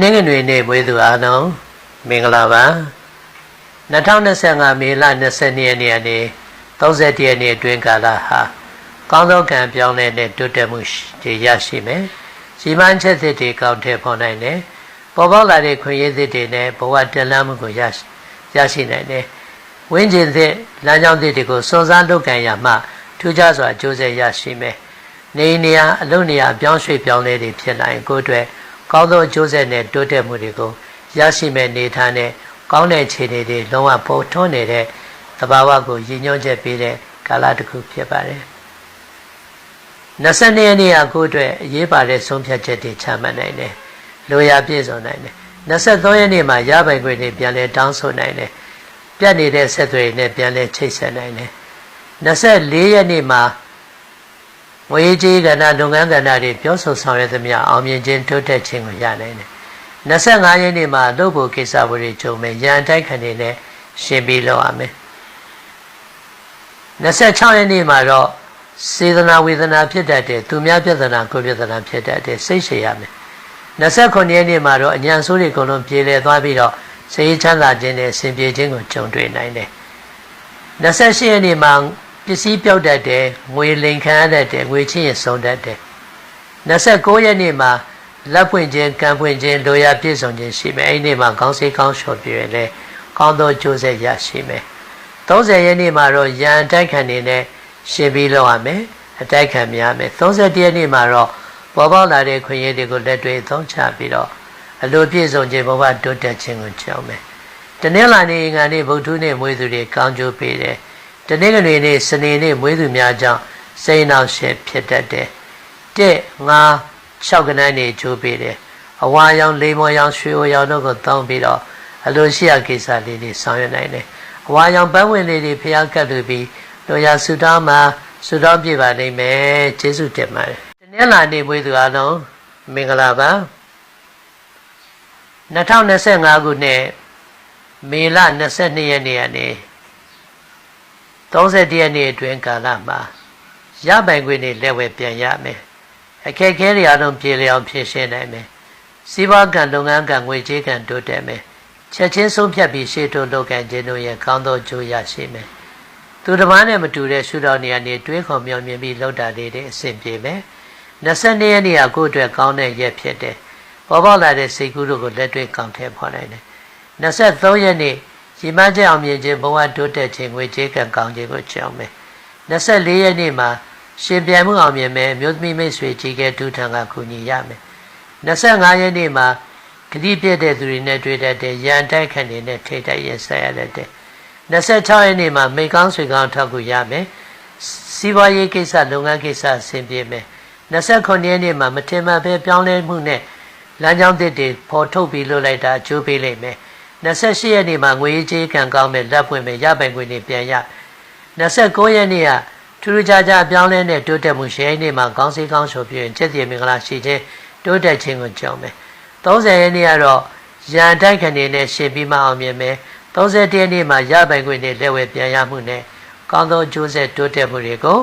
နင်းငွေနေ့မွေးသူအားလုံးမင်္ဂလာပါ2025မေလ22ရက်နေ့ကနေ31ရက်နေ့အတွင်းကာလဟာကောင်းသောကံပြောင်းလဲတဲ့တိုးတက်မှုတွေရရှိမယ်။စီမံချက်သစ်တွေကောင်းထည့်ဖော်နိုင်တယ်။ပေါ်ပေါက်လာတဲ့ခွင့်ရသစ်တွေနဲ့ဘဝတက်လှမ်းမှုကိုရရရှိနိုင်တယ်။ဝင်းကျင်သစ်လမ်းကြောင်းသစ်တွေကိုစွန့်စားလုပ်ကံရမှထူးခြားစွာကြိုးစားရရှိမယ်။နေနေရအလုံးနေရပြောင်းရွှေ့ပြောင်းလဲတွေဖြစ်နိုင်ကိုအတွက် ကောင်းသောအကျိုးဆက်နဲ့တိုးတက်မှုတွေကိုရရှိမဲ့နေထားနဲ့ကောင်းတဲ့ခြေတွေတွေလုံးဝပေါ်ထွန်းနေတဲ့သဘာဝကိုရည်ညွှန်းချက်ပေးတဲ့ကာလတစ်ခုဖြစ်ပါတယ်။22ရက်နေ့ကကိုအတွက်အရေးပါတဲ့ဆုံးဖြတ်ချက်တွေချမှတ်နိုင်တယ်။လိုရာပြည့်စုံနိုင်တယ်။23ရက်နေ့မှာရပိုင်ခွင့်တွေပြန်လဲတောင်းဆိုနိုင်တယ်။ပြတ်နေတဲ့ဆက်သွယ်နဲ့ပြန်လဲချိတ်ဆက်နိုင်တယ်။24ရက်နေ့မှာ ငွေကြေးကဏ္ဍလုပ်ငန်းကဏ္ဍတွေပြောဆိုဆောင်ရွက်သမျှအောင်မြင်ခြင်းတိုးတက်ခြင်းကိုရနိုင်တယ်။25ရက်နေ့မှာလုပ်ဖို့ကိစ္စတွေကြုံမယ်ရန်တိုက်ခံနေနဲ့ရှင်းပြီးလုပ်ရမယ်။26ရက်နေ့မှာတော့စေတနာဝေဒနာဖြစ်တတ်တဲ့သူများပြဿနာကိုပြဿနာဖြစ်တတ်တဲ့စိတ်ရှည်ရမယ်။29ရက်နေ့မှာတော့အញ្ញံဆိုးတွေအကုန်လုံးပြေလည်သွားပြီးတော့စိတ်ချမ်းသာခြင်းနဲ့ဆင်ပြေခြင်းကိုကြုံတွေ့နိုင်တယ်။28ရက်နေ့မှာ ပစ္စည်းပြောက်တတ်တယ်ငွေလိမ်ခံရတတ်တယ်ငွေချင်းရဆုံးတတ်တယ်29ရက်နေ့မှာလက်ဖွင့်ခြင်းကံဖွင့်ခြင်းလိုရာပြည့်စုံခြင်းရှိမယ်အဲ့ဒီနေ့မှာကောင်းစေးကောင်းလျှော်ပြည့်လဲကောင်းသောကျိုးဆက်ရရှိမယ်30ရက်နေ့မှာတော့ရန်တိုက်ခံနေနဲ့ရှင်ပြီးလောက်ရမယ်အတိုက်ခံများမယ်31ရက်နေ့မှာတော့ပေါ်ပေါက်လာတဲ့ခွင့်ရတွေကိုလက်တွေ့သုံးချပြီးတော့အလိုပြည့်စုံခြင်းဘဝတိုးတက်ခြင်းကိုကြောက်မယ်တနင်္လာနေ့ငါနေ့ဗုဒ္ဓနေ့မွေးသူတွေကောင်းကျိုးပေးတယ် တနင်္ဂနွေနေ့စနေနေ့မွေးသူများကြောင့်စိတ်နှောင့်ယှက်ဖြစ်တတ်တယ်တဲ့ငါ6ကနန်းနေကျိုးပေးတယ်အဝါရောင်လေးမော်ရောင်ရွှေဝရောင်တို့ကိုတောင်းပြီးတော့အလိုရှိရာကိစ္စလေးတွေဆောင်ရွက်နိုင်တယ်အဝါရောင်ပန်းဝင်လေးတွေဖျားကပ်လို့ပြီးတို့ရဆုတောင်းမှာဆုတောင်းပြပါလိမ့်မယ်ကျေးဇူးတင်ပါတယ်တနင်္လာနေ့မွေးသူအားလုံးမင်္ဂလာပါ2025ခုနှစ်မေလ22ရက်နေ့ကနေ 31ရက်နေ့အတွင်းကာလမှာရပိုင်ခွင့်တွေလက်ဝဲပြန်ရမယ်အခက်ခဲတွေအလုံးပြေလျောင်ဖြည့်ရှင်းနိုင်မယ်စီးပွားကံလုပ်ငန်းကံငွေကြေးကံတိုးတက်မယ်ချက်ချင်းဆုံးဖြတ်ပြီးရှေ့တိုးလုပ်ကံခြင်းတို့ရဲ့ကောင်းသောကြိုးရရှိမယ်သူတစ်ပါးနဲ့မတူတဲ့ရှုတော်နေရာနေတွေးခေါ်မျှော်မြင်ပြီးလောက်တာလေးတွေအဆင်ပြေမယ်22ရက်နေ့ကကိုယ့်အတွက်ကောင်းတဲ့ရက်ဖြစ်တယ်ပေါ်ပေါက်လာတဲ့စိတ်ကူးတို့ကိုလက်တွေ့ကောင်းထည့်ဖော်နိုင်တယ်23ရက်နေ့ ရီမန်းချက်အောင်မြင်ခြင်းဘဝတိုးတက်ခြင်းငွေကြေးကံကောင်းခြင်းကိုကြောင်းမယ်24ရက်နေ့မှာရှင်ပြန်မှုအောင်မြင်မယ်မြို့သမီးမိတ်ဆွေကြီးကဲဒုထံကကူညီရမယ်25ရက်နေ့မှာဂတိပြည့်တဲ့သူတွေနဲ့တွေ့တတ်တဲ့ရန်တိုက်ခံတွေနဲ့ထိတ်တိုက်ရင်ဆက်ရတတ်တယ်26ရက်နေ့မှာမိကောင်းဆွေကောင်းထောက်ကူရမယ်စီးပွားရေးကိစ္စလုပ်ငန်းကိစ္စအဆင်ပြေမယ်29ရက်နေ့မှာမထင်မှတ်ပဲပြောင်းလဲမှုနဲ့လမ်းကြောင်းသစ်တွေပေါ်ထုတ်ပြီးလုပ်လိုက်တာအကျိုးပေးလိမ့်မယ် 28ရက်နေ့မှာငွေကြေးကံကောင်းမဲ့လက်ပွင့်မဲ့ရပိုင်ခွင့်တွေပြန်ရ29ရက်နေ့ကထူးထူးခြားခြားပြောင်းလဲတဲ့တိုးတက်မှုရှယ်နေ့မှာကောင်းစီကောင်းဆိုပြရင်ချက်တည်မင်္ဂလာရှိခြင်းတိုးတက်ခြင်းကိုကြောင်းမယ်30ရက်နေ့ကတော့ရန်တိုက်ခံနေနဲ့ရှင်ပြီးမှအောင်မြင်မယ်31ရက်နေ့မှာရပိုင်ခွင့်တွေလက်ဝဲပြန်ရမှုနဲ့ကောင်းသောကျိုးဆက်တိုးတက်မှုတွေကို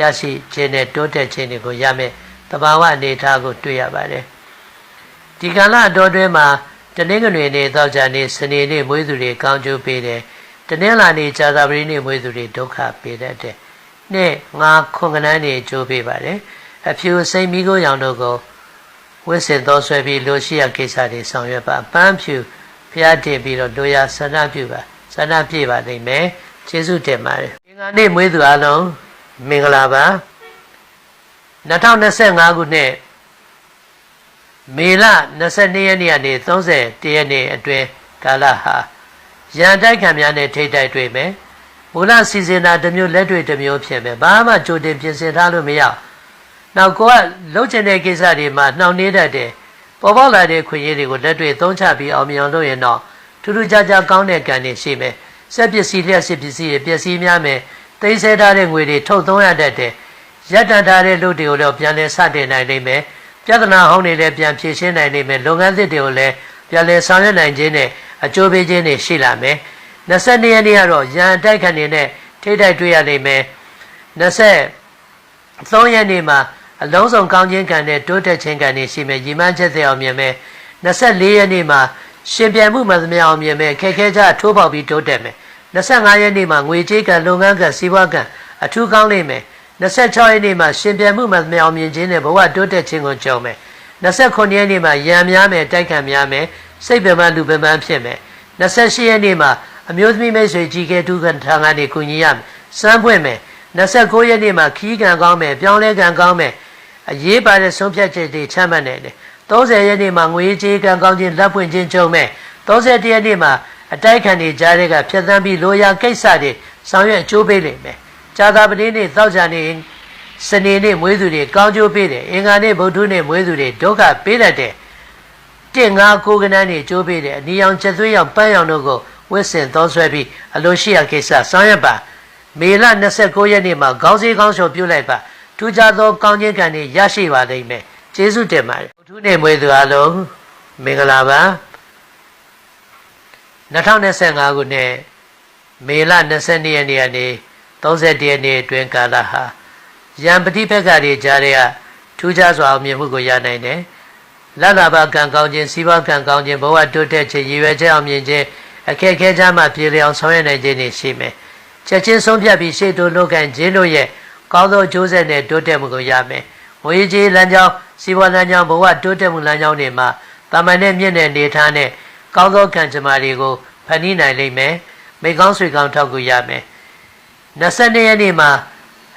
ရရှိခြင်းနဲ့တိုးတက်ခြင်းတွေကိုရမယ်တဘာဝအနေအထားကိုတွေ့ရပါတယ်ဒီကာလအတော်တွင်းမှာ တနင်္ဂနွေနေ့သောကြာနေ့စနေနေ့မွေးသူတွေကောင်းကျိုးပေးတယ်တနင်္လာနေ့ကြာသပတေးနေ့မွေးသူတွေဒုက္ခပေးတတ်တယ်နေ့ငါခွန်ကနန်းနေကြိုးပေးပါတယ်အဖြူစိမ့်မိကိုရောင်တို့ကိုဝစ်စင်တော်ဆွဲပြီးလိုရှိရကိစ္စတွေဆောင်ရွက်ပါပန်းဖြူဖျားတင်ပြီးတော့လိုရာဆန္ဒပြုပါဆန္ဒပြပါလိမ့်မယ်ကျေးဇူးတင်ပါတယ်အင်္ဂါနေ့မွေးသူအလုံးမင်္ဂလာပါ2025ခုနှစ် မေလ22ရက်နေ့ကနေ31ရက်နေ့အတွင်းကာလဟာရန်တိုက်ခံများနဲ့ထိတ်တိုက်တွေ့မယ်မူလစီစဉ်တာတစ်မျိုးလက်တွေ့တစ်မျိုးဖြစ်မယ်ဘာမှကြိုတင်ပြင်ဆင်ထားလို့မရနောက်ကိုကလှုပ်ချင်တဲ့ကိစ္စတွေမှာနှောင့်နှေးတတ်တယ်ပေါ်ပေါက်လာတဲ့ခွင့်ရည်တွေကိုလက်တွေ့သုံးချပြီးအောင်မြင်လို့ရင်တော့ထူးထူးခြားခြားကောင်းတဲ့ကံတွေရှိမယ်စက်ပစ္စည်းလျှက်စစ်ပစ္စည်းတွေပစ္စည်းများမယ်သိမ်းဆဲထားတဲ့ငွေတွေထုတ်သုံးရတတ်တယ်ရပ်တန့်ထားတဲ့လူတွေကိုလည်းပြန်လည်စတင်နိုင်လိမ့်မယ် ပြဿနာဟောင်းတွေလည်းပြန်ဖြေရှင်းနိုင်လိမ့်မယ်လုပ်ငန်းသစ်တွေကိုလည်းပြန်လည်ဆောင်ရွက်နိုင်ခြင်းနဲ့အကျိုးပေးခြင်းတွေရှိလာမယ်22ရက်နေ့ကတော့ရန်တိုက်ခံနေနဲ့ထိတိုက်တွေ့ရလိမ့်မယ်23ရက်နေ့မှာအလုံးစုံကောင်းခြင်းကံနဲ့တိုးတက်ခြင်းကံတွေရှိမယ်ညီမချက်စေအောင်မြင်မယ်24ရက်နေ့မှာရှင်ပြန်မှုမှန်သမျှအောင်မြင်မယ်ခက်ခဲကြထိုးပေါက်ပြီးတိုးတက်မယ်25ရက်နေ့မှာငွေကြေးကံလုပ်ငန်းကံစီးပွားကံအထူးကောင်းလိမ့်မယ် 26ရက်နေ့မှာရှင်ပြန်မှုမှန်သမျှအောင်မြင်ခြင်းနဲ့ဘဝတိုးတက်ခြင်းကိုကြုံမယ်29ရက်နေ့မှာရံများမယ်တိုက်ခံများမယ်စိတ်ပင်ပန်းလူပင်ပန်းဖြစ်မယ်28ရက်နေ့မှာအမျိုးသမီးမိတ်ဆွေကြီးကဲဒုက္ခထံကနေကုညီရမယ်စမ်းဖွင့်မယ်29ရက်နေ့မှာခီးကံကောင်းမယ်ပြောင်းလဲကံကောင်းမယ်အရေးပါတဲ့ဆုံးဖြတ်ချက်တွေချမှတ်နေတယ်30ရက်နေ့မှာငွေကြေးကံကောင်းခြင်းလက်ပွင့်ခြင်းကြုံမယ်31ရက်နေ့မှာအတိုက်ခံတွေကြားတဲ့ကဖြတ်သန်းပြီးလိုရာကိစ္စတွေဆောင်ရွက်အကျိုးပေးလိမ့်မယ် ကြာသာပတိနေ့သောကြာနေ့စနေနေ့မွေးသူတွေကောင်းကျိုးပေးတယ်အင်္ဂါနေ့ဗုဒ္ဓနေ့မွေးသူတွေဒုက္ခပေးတတ်တယ်တင်ငါကိုကနန်းနေကျိုးပေးတယ်အနီရောင်ချက်သွေးရောင်ပန်းရောင်တို့ကိုဝစ်စင်သောဆွဲပြီးအလိုရှိရာကိစ္စဆောင်ရွက်ပါမေလ29ရက်နေ့မှာခေါင်းစည်းခေါင်းလျှော်ပြုလိုက်ပါထူးခြားသောကောင်းခြင်းကံတွေရရှိပါလိမ့်မယ်ကျေးဇူးတင်ပါတယ်ဘုထုနေ့မွေးသူအလုံးမင်္ဂလာပါ2025ခုနှစ်မေလ22ရက်နေ့ကနေ 31ရက်နေ့အတွင်းကာလဟာယံပฏิဖက်ကတွေကြားတဲ့ကထူးခြားစွာအောင်မြင်မှုကိုရနိုင်တယ်လလဘကံကောင်းခြင်းစီးပွားကံကောင်းခြင်းဘဝတိုးတက်ခြင်းရည်ရွယ်ချက်အောင်မြင်ခြင်းအခက်အခဲကြားမှာပြေလျောင်ဆောင်ရွက်နိုင်ခြင်းတွေရှိမယ်ချက်ချင်းဆုံးဖြတ်ပြီးရှေ့တိုးလုပ်ကန်ခြင်းတို့ရဲ့ကောင်းသောကြိုးဆက်နဲ့တိုးတက်မှုကိုရမယ်ငွေကြေးလမ်းကြောင်းစီးပွားလမ်းကြောင်းဘဝတိုးတက်မှုလမ်းကြောင်းတွေမှာတာမန်နဲ့မြင့်တဲ့နေထားနဲ့ကောင်းသောကံကြမ္မာတွေကိုဖန်တီးနိုင်လိမ့်မယ်မိကောင်းဆွေကောင်းထောက်ကူရမယ် 22ရက်နေ့မှာ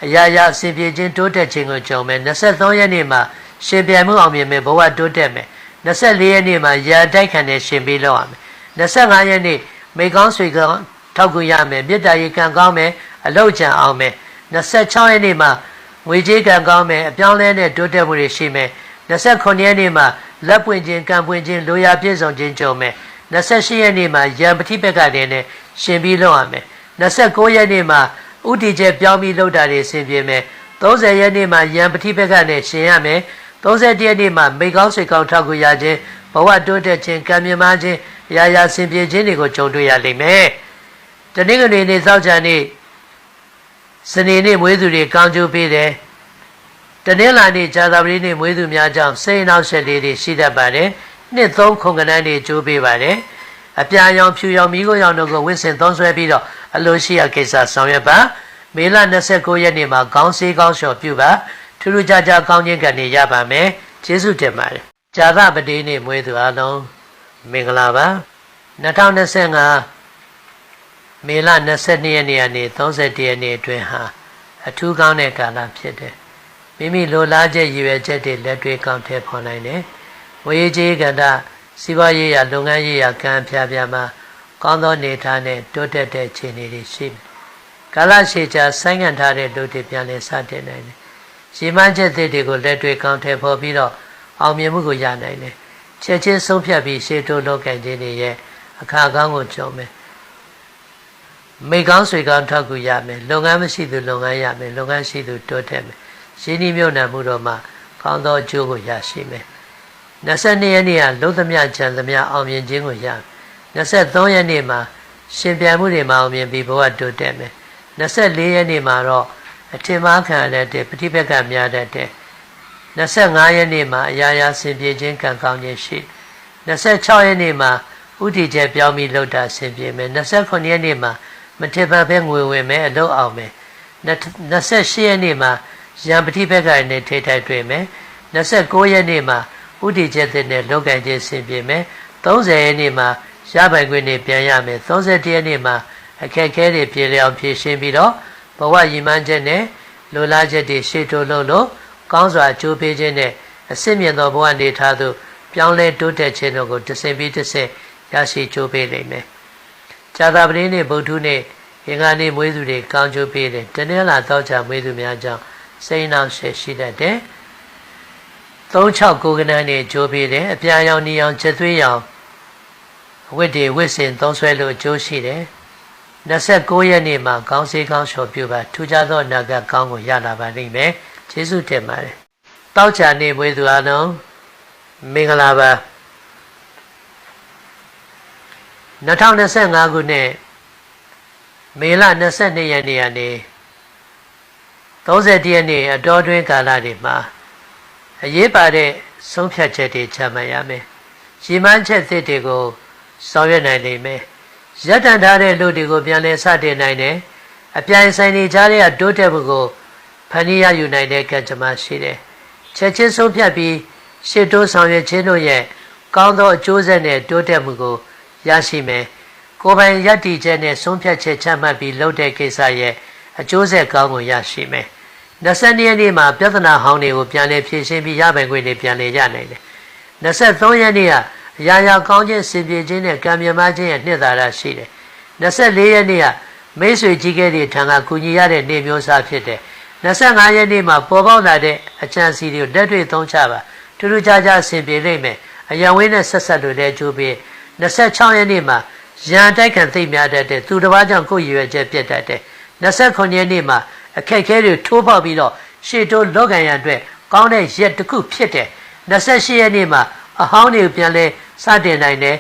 အရာရာအစဉ်ပြေခြင်းတိုးတက်ခြင်းကိုကြုံမယ်23ရက်နေ့မှာရှင်ပြန်မှုအောင်မြင်မယ်ဘဝတိုးတက်မယ်24ရက်နေ့မှာရာတိုက်ခံတဲ့ရှင်ပြီးလောက်ရမယ်25ရက်နေ့မိကောင်းဆွေကောင်းထောက်ကူရမယ်မေတ္တာရေကံကောင်းမယ်အလောက်ကြံအောင်မယ်26ရက်နေ့မှာငွေကြေးကံကောင်းမယ်အပြောင်းလဲနဲ့တိုးတက်မှုတွေရှိမယ်29ရက်နေ့မှာလက်ပွင့်ခြင်းကံပွင့်ခြင်းလိုရာပြည့်စုံခြင်းကြုံမယ်28ရက်နေ့မှာယံပတိပက္ခတွေနဲ့ရှင်ပြီးလောက်ရမယ် 29ရက်နေ့မှာဥတီကျပြောင်းပြီးလောက်တာတွေဆင်ပြေမယ်30ရက်နေ့မှာယံပတိပက္ခနဲ့ရှင်ရမယ်31ရက်နေ့မှာမိကောင်းဆွေကောင်းထောက်ကူရခြင်းဘဝတိုးတက်ခြင်းကံမြမခြင်းရာရာဆင်ပြေခြင်းတွေကိုကြုံတွေ့ရလိမ့်မယ်တနင်္ဂနွေနေ့စောက်ချာနေ့စနေနေ့မွေးသူတွေကောင်းကျိုးပေးတယ်တနင်္လာနေ့ဇာတာပတိနေ့မွေးသူများကြောင့်စိတ်နှောက်ရှက်လေးတွေရှိတတ်ပါတယ်နှစ်သုံးခုံကနန်းတွေကျိုးပေးပါတယ် အပြာရောင်ဖြူရောင်မိခိုးရောင်တို့ကိုဝင့်စင်သုံးဆွဲပြီးတော့အလိုရှိရာကိစ္စဆောင်ရွက်ပါမေလ29ရက်နေ့မှာခေါင်းစည်းကောင်းလျှော်ပြုပါထူးထူးခြားခြားကောင်းခြင်းကနေရပါမယ်ကျေးဇူးတင်ပါတယ်ဇာတာပတိနေ့မွေးသူအလုံးမင်္ဂလာပါ2025မေလ22ရက်နေ့ကနေ31ရက်နေ့အတွင်းဟာအထူးကောင်းတဲ့ကာလဖြစ်တယ်မိမိလိုလားချက်ရည်ရွယ်ချက်တွေလက်တွေ့ကောင်းထည့်ဖော်နိုင်တယ်ဝေကြီးကန္တ စီးပွားရေးရလုပ်ငန်းရေးရကံဖြာဖြာမှာကောင်းသောနေထားနဲ့တိုးတက်တဲ့အခြေအနေတွေရှိတယ်ကာလရှည်ကြာဆိုင်းငံ့ထားတဲ့လူတွေပြန်လည်စတင်နိုင်တယ်ရှင်းမှန်းချက်တွေကိုလက်တွေ့ကောင်းထည့်ဖော်ပြီးတော့အောင်မြင်မှုကိုရနိုင်တယ်ချက်ချင်းဆုံးဖြတ်ပြီးရှေ့တိုးလုပ်ကံခြင်းတွေရဲ့အခါကောင်းကိုကြုံမယ်မိကောင်းဆွေကောင်းထောက်ကူရမယ်လုပ်ငန်းမရှိသူလုပ်ငန်းရမယ်လုပ်ငန်းရှိသူတိုးတက်မယ်ရှင်းဒီမြုပ်နှံမှုတော့မှကောင်းသောအကျိုးကိုရရှိမယ် 22ရက်နေ့ကလုံးသမျှကြံသမျှအောင်မြင်ခြင်းကိုရ23ရက်နေ့မှာရှင်ပြန်မှုတွေမှာအောင်မြင်ပြီးဘဝတိုးတက်မယ်24ရက်နေ့မှာတော့အထင်မှားခံရတဲ့ပฏิပက္ခများတဲ့25ရက်နေ့မှာအရာရာဆင်ပြေခြင်းကံကောင်းခြင်းရှိ26ရက်နေ့မှာဥတီကျပြောင်းပြီးလှုပ်တာဆင်ပြေမယ်29ရက်နေ့မှာမထင်ပါပဲငွေဝင်မယ်အလုပ်အောင်မယ်28ရက်နေ့မှာရံပတိဘက်ကနဲ့ထိထိုက်တွေ့မယ်29ရက်နေ့မှာ ဥတီချက်တဲ့နဲ့လောကန်ခြင်းဆင်ပြေမယ်30ရက်နေ့မှာရပိုင်ခွင့်နေပြန်ရမယ်31ရက်နေ့မှာအခက်ခဲတွေပြေလျောင်ဖြည့်ရှင်းပြီးတော့ဘဝရည်မှန်းချက်နဲ့လိုလားချက်တွေရှေ့တိုးလို့လို့ကောင်းစွာကြိုးပေးခြင်းနဲ့အစစ်မြင့်သောဘဝနေထားသို့ပြောင်းလဲတိုးတက်ခြင်းတို့ကိုတဆင်ပြီးတဆင်ရရှိကြိုးပေးနိုင်မယ်ဇာတာပတိနေ့ဗုဒ္ဓနေ့အင်္ဂါနေ့မွေးသူတွေကောင်းကျိုးပေးတယ်တနင်္လာတော့ချမွေးသူများကြောင့်စိတ်နှောက်ရှက်ရှိတတ်တယ် 36ကိုကနန်းနေကြိုးပေးတယ်အပြာရောင်နီရောင်ချက်သွေးရောင်ဝိတ္တေဝိစင်သုံးဆွဲလို့ကြိုးရှိတယ်29ရက်နေ့မှာကောင်းစေးကောင်းလျှော်ပြုပါထူးခြားသောအနာဂတ်ကောင်းကိုရလာပါလိမ့်မယ်ကျေးဇူးတင်ပါတယ်တောက်ချာနေမွေးသူအလုံးမင်္ဂလာပါ2025ခုနှစ်မေလ22ရက်နေ့ကနေ30ရက်နေ့အတော်တွင်းကာလတွေမှာ အရေးပါတဲ့ဆုံးဖြတ်ချက်တွေချမှတ်ရမယ်ရည်မှန်းချက်သစ်တွေကိုဆောင်ရွက်နိုင်လိမ့်မယ်ရပ်တန့်ထားတဲ့လူတွေကိုပြန်လည်စတင်နိုင်တယ်အပြိုင်ဆိုင်နေကြတဲ့တိုးတက်မှုကိုဖန်တီးရယူနိုင်တဲ့ကံကြမ္မာရှိတယ်ချက်ချင်းဆုံးဖြတ်ပြီးရှေ့တိုးဆောင်ရွက်ခြင်းတို့ရဲ့ကောင်းသောအကျိုးဆက်နဲ့တိုးတက်မှုကိုရရှိမယ်ကိုယ်ပိုင်ယက်တီချက်နဲ့ဆုံးဖြတ်ချက်ချမှတ်ပြီးလုပ်တဲ့ကိစ္စရဲ့အကျိုးဆက်ကောင်းကိုရရှိမယ် 22ရက်နေ့မှာပြဿနာဟောင်းတွေကိုပြန်လည်ဖြေရှင်းပြီးရပိုင်ခွင့်တွေပြန်လည်ရနိုင်တယ်23ရက်နေ့ကအရာရာကောင်းခြင်းစင်ပြေခြင်းနဲ့ကံမြမခြင်းရဲ့နှစ်သာရရှိတယ်24ရက်နေ့ကမိတ်ဆွေကြီးကဲတွေထံကကူညီရတဲ့နေမျိုးစားဖြစ်တယ်25ရက်နေ့မှာပေါ်ပေါက်လာတဲ့အချမ်းစီတွေကိုလက်တွေ့သုံးချပါထူးထူးခြားခြားဆင်ပြေလိမ့်မယ်အယံဝင်းနဲ့ဆက်ဆက်လို့လည်းကြိုးပြီး26ရက်နေ့မှာရန်တိုက်ခံသိမ့်များတတ်တဲ့သူတစ်ပါးကြောင့်ကိုယ်ရည်ရွယ်ချက်ပြတ်တတ်တယ်29ရက်နေ့မှာ အခက်အခဲတွေထိုးပေါက်ပြီးတော့ရှေ့တိုးလောကန်ရန်အတွက်ကောင်းတဲ့ရက်တစ်ခုဖြစ်တယ်28ရက်နေ့မှာအဟောင်းတွေကိုပြန်လဲစတင်နိုင်တယ်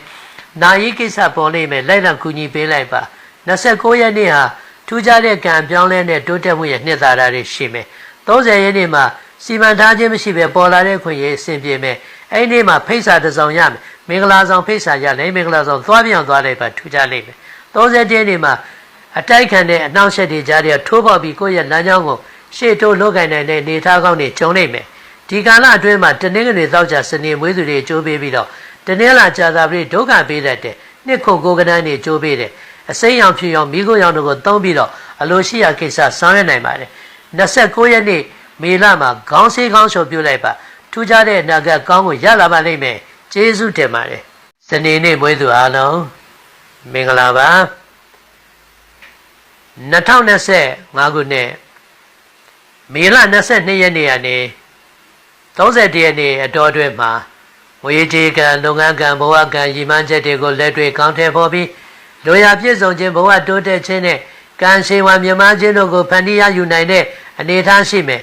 နာယီကိစ္စပေါ်လိမ့်မယ်လိုက်လံကူညီပေးလိုက်ပါ29ရက်နေ့ဟာထူးခြားတဲ့ကံပြောင်းလဲတဲ့တိုးတက်မှုရဲ့နှစ်သာရတွေရှိမယ်30ရက်နေ့မှာစီမံထားခြင်းမရှိပဲပေါ်လာတဲ့ခွင့်ရအဆင်ပြေမယ်အဲ့ဒီနေ့မှာဖိတ်စာတစ်စောင်ရမယ်မင်္ဂလာဆောင်ဖိတ်စာရလဲမင်္ဂလာဆောင်သွားပြောင်းသွားလိုက်ပါထူးခြားလိမ့်မယ်30ရက်နေ့မှာ အတိုက်ခံတဲ့အနှောင့်အယှက်တွေကြားထဲထိုးပေါက်ပြီးကိုယ့်ရဲ့လမ်းကြောင်းကိုရှေ့တိုးလုပ်ကင်နိုင်တဲ့နေသားကောင်းတွေကျုံနိုင်မယ်ဒီကာလအတွင်းမှာတနင်္ဂနွေသောက်ကြစနေမွေးသူတွေကြိုးပေးပြီးတော့တနင်္လာကြာသာပတိဒုက္ခပေးတတ်တဲ့နှစ်ခုကိုကနန်းတွေကြိုးပေးတယ်အစိမ်းရောင်ဖြူရောင်မိခိုးရောင်တို့ကိုသုံးပြီးတော့အလိုရှိရာကိစ္စဆောင်ရွက်နိုင်ပါတယ်29ရက်နေ့မေလမှာခေါင်းဆေးခေါင်းလျှော်ပြုတ်လိုက်ပါထူးခြားတဲ့အနာဂတ်ကောင်းကိုရလာပါလိမ့်မယ်ကျေးဇူးတင်ပါတယ်စနေနေ့မွေးသူအားလုံးမင်္ဂလာပါ 2025ခုနှစ်မေလ22ရက်နေ့ကနေ31ရက်နေ့အတော်အတွင်းမှာဝေဒီကံလုပ်ငန်းကံဘဝကံရည်မှန်းချက်တွေကိုလက်တွေ့ကောင်းထည့်ဖော်ပြီးလိုရာပြည့်စုံခြင်းဘဝတိုးတက်ခြင်းနဲ့ကံရှိဝါမြမခြင်းတို့ကိုဖန်တီးရယူနိုင်တဲ့အနေအထားရှိမယ်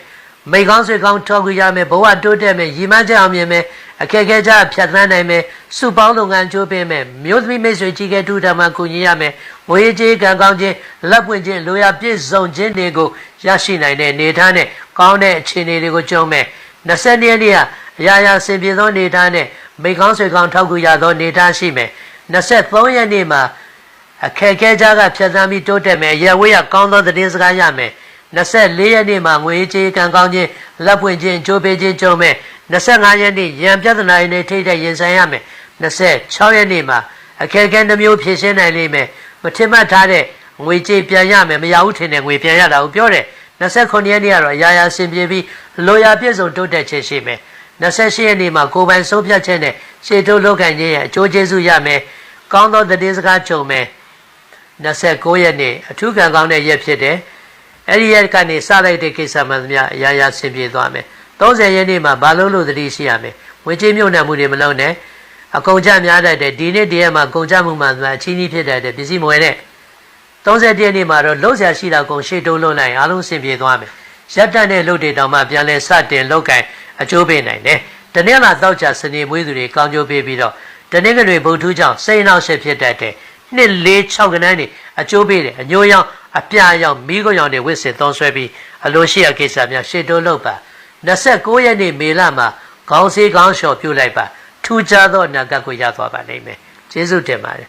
မိကောင်းဆွေကောင်းထောက်ကြရမယ်ဘဝတိုးတက်မယ်ရည်မှန်းချက်အောင်မြင်မယ် အခက်အခဲကြဖြတ်သန်းနိုင်မယ်စုပေါင်းလုပ်ငန်းကြိုးပမ်းမယ်မျိုးသမီးမိတ်ဆွေကြီးကဲတူဓမ္မကူညီရမယ်ငွေကြေးကံကောင်းခြင်းလက်ပွင့်ခြင်းလိုရာပြည့်စုံခြင်းတွေကိုရရှိနိုင်တဲ့အနေအထားနဲ့ကောင်းတဲ့အခြေအနေတွေကိုကြုံမယ်20ရက်နေ့ကအရာရာဆင်ပြေသောအနေအထားနဲ့မိကောင်းဆွေကောင်းထောက်ကူရသောအနေအထားရှိမယ်23ရက်နေ့မှာအခက်အခဲကြားကဖြတ်သန်းပြီးတိုးတက်မယ်ရဝေးရကောင်းသောသတင်းစကားရမယ်24ရက်နေ့မှာငွေကြေးကံကောင်းခြင်းလက်ပွင့်ခြင်းကြိုးပေးခြင်းကြုံမယ် 25ရက်နေ့ရံပြဿနာတွေနဲ့ထိတဲ့ရင်ဆိုင်ရမယ်26ရက်နေ့မှာအခက်အခဲနှမျိုးဖြေရှင်းနိုင်လိမ့်မယ်မထင်မှတ်ထားတဲ့ငွေကြေးပြန်ရမယ်မရဘူးထင်တဲ့ငွေပြန်ရတာကိုပြောတယ်29ရက်နေ့ကတော့အရာရာဆင်ပြေပြီးလိုရာပြည့်စုံတိုးတက်ခြင်းရှိမယ်28ရက်နေ့မှာကိုယ်ပိုင်ဆုံးဖြတ်ချက်နဲ့ရှေ့တိုးလုပ်ကိုင်ခြင်းရဲ့အကျိုးကျေးဇူးရမယ်ကောင်းသောသတင်းစကားကြုံမယ်29ရက်နေ့အထူးကံကောင်းတဲ့ရက်ဖြစ်တယ်အဲ့ဒီရက်ကနေစလိုက်တဲ့ကိစ္စမှန်သမျှအရာရာဆင်ပြေသွားမယ် 30ရက်နေ့မှာဘာလို့လို့သတိရှိရမယ်ငွေကြေးမြုပ်နှံမှုတွေမလုပ်နဲ့အကုန်ကြများတတ်တဲ့ဒီနေ့တည်းရက်မှာကုန်ကြမှုမှန်သမျှအချင်းကြီးဖြစ်တတ်တဲ့ပစ္စည်းမွေတဲ့30ရက်နေ့မှာတော့လှုပ်ရှားရှိတာကုန်ရှေ့တိုးလွတ်နိုင်အားလုံးဆင်ပြေသွားမယ်ရက်တက်တဲ့လှုပ်တွေတောင်မှပြန်လဲစတင်လောက်ကင်အကျိုးပေးနိုင်တယ်တနေ့လာတော့ချစနေမွေးသူတွေကောင်းကျိုးပေးပြီးတော့တနေ့ကလေးဗုဒ္ဓကြောင့်စိတ်နှောက်ရှက်ဖြစ်တတ်တဲ့နှစ်လေး6ကနန်းနေအကျိုးပေးတယ်အညိုရောင်အပြာရောင်မိခိုးရောင်တွေဝစ်စင်သုံးဆွဲပြီးအလိုရှိရာကိစ္စများရှေ့တိုးလုပ်ပါ 29ရက်နေ့မေလမှာခေါင်းစည်းခေါင်းလျှော်ပြုတ်လိုက်ပါထူးခြားသောအနာဂတ်ကိုရသွားပါလိမ့်မယ်ကျေးဇူးတင်ပါတယ်